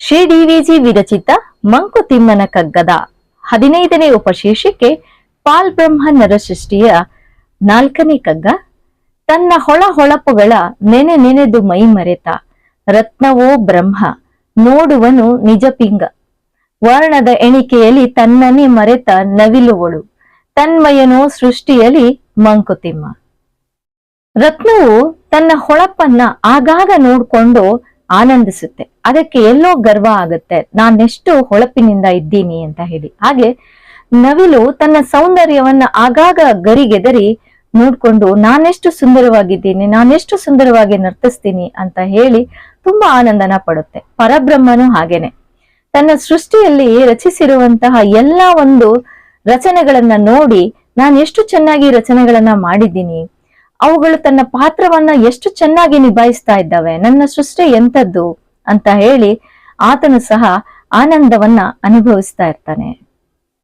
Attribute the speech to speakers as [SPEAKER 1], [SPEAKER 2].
[SPEAKER 1] ಶ್ರೀ ಡಿವಿಜಿ ವಿರಚಿತ ಮಂಕುತಿಮ್ಮನ ಕಗ್ಗದ ಹದಿನೈದನೇ ಉಪಶೀರ್ಷಿಕೆ ಪಾಲ್ ಬ್ರಹ್ಮ ನರಸೃಷ್ಟಿಯ ನಾಲ್ಕನೇ ಕಗ್ಗ. ತನ್ನ ಹೊಳ ಹೊಳಪುಗಳ ನೆನೆ ನೆನೆದು ಮೈ ಮರೆತ ರತ್ನವೋ ಬ್ರಹ್ಮ ನೋಡುವನು ನಿಜ ಪಿಂಗ ವರ್ಣದ ಎಣಿಕೆಯಲ್ಲಿ ತನ್ನನೆ ಮರೆತ ನವಿಲುವಳು ತನ್ಮಯನೋ ಸೃಷ್ಟಿಯಲ್ಲಿ ಮಂಕುತಿಮ್ಮ. ರತ್ನವು ತನ್ನ ಹೊಳಪನ್ನ ಆಗಾಗ ನೋಡ್ಕೊಂಡು ಆನಂದಿಸುತ್ತೆ. ಅದಕ್ಕೆ ಎಲ್ಲೋ ಗರ್ವ ಆಗುತ್ತೆ. ನಾನೆಷ್ಟು ಹೊಳಪಿನಿಂದ ಇದ್ದೀನಿ ಅಂತ ಹೇಳಿ. ಹಾಗೆ ನವಿಲು ತನ್ನ ಸೌಂದರ್ಯವನ್ನ ಆಗಾಗ ಗರಿಗೆದರಿ ನೋಡ್ಕೊಂಡು, ನಾನೆಷ್ಟು ಸುಂದರವಾಗಿದ್ದೀನಿ, ನಾನೆಷ್ಟು ಸುಂದರವಾಗಿ ನರ್ತಿಸ್ತೀನಿ ಅಂತ ಹೇಳಿ ತುಂಬಾ ಆನಂದನ ಪಡುತ್ತೆ. ಪರಬ್ರಹ್ಮನು ಹಾಗೇನೆ. ತನ್ನ ಸೃಷ್ಟಿಯಲ್ಲಿ ರಚಿಸಿರುವಂತಹ ಎಲ್ಲ ಒಂದು ರಚನೆಗಳನ್ನ ನೋಡಿ ನಾನು ಎಷ್ಟು ಚೆನ್ನಾಗಿ ರಚನೆಗಳನ್ನ ಮಾಡಿದ್ದೀನಿ. ಅವುಗಳು ತನ್ನ ಪಾತ್ರವನ್ನ ಎಷ್ಟು ಚೆನ್ನಾಗಿ ನಿಭಾಯಿಸ್ತಾ ಇದ್ದಾವೆ. ನನ್ನ ಸೃಷ್ಟಿ ಎಂತದ್ದು ಅಂತ ಹೇಳಿ ಆತನು ಸಹ ಆನಂದವನ್ನ ಅನುಭವಿಸ್ತಾ ಇರ್ತಾನೆ.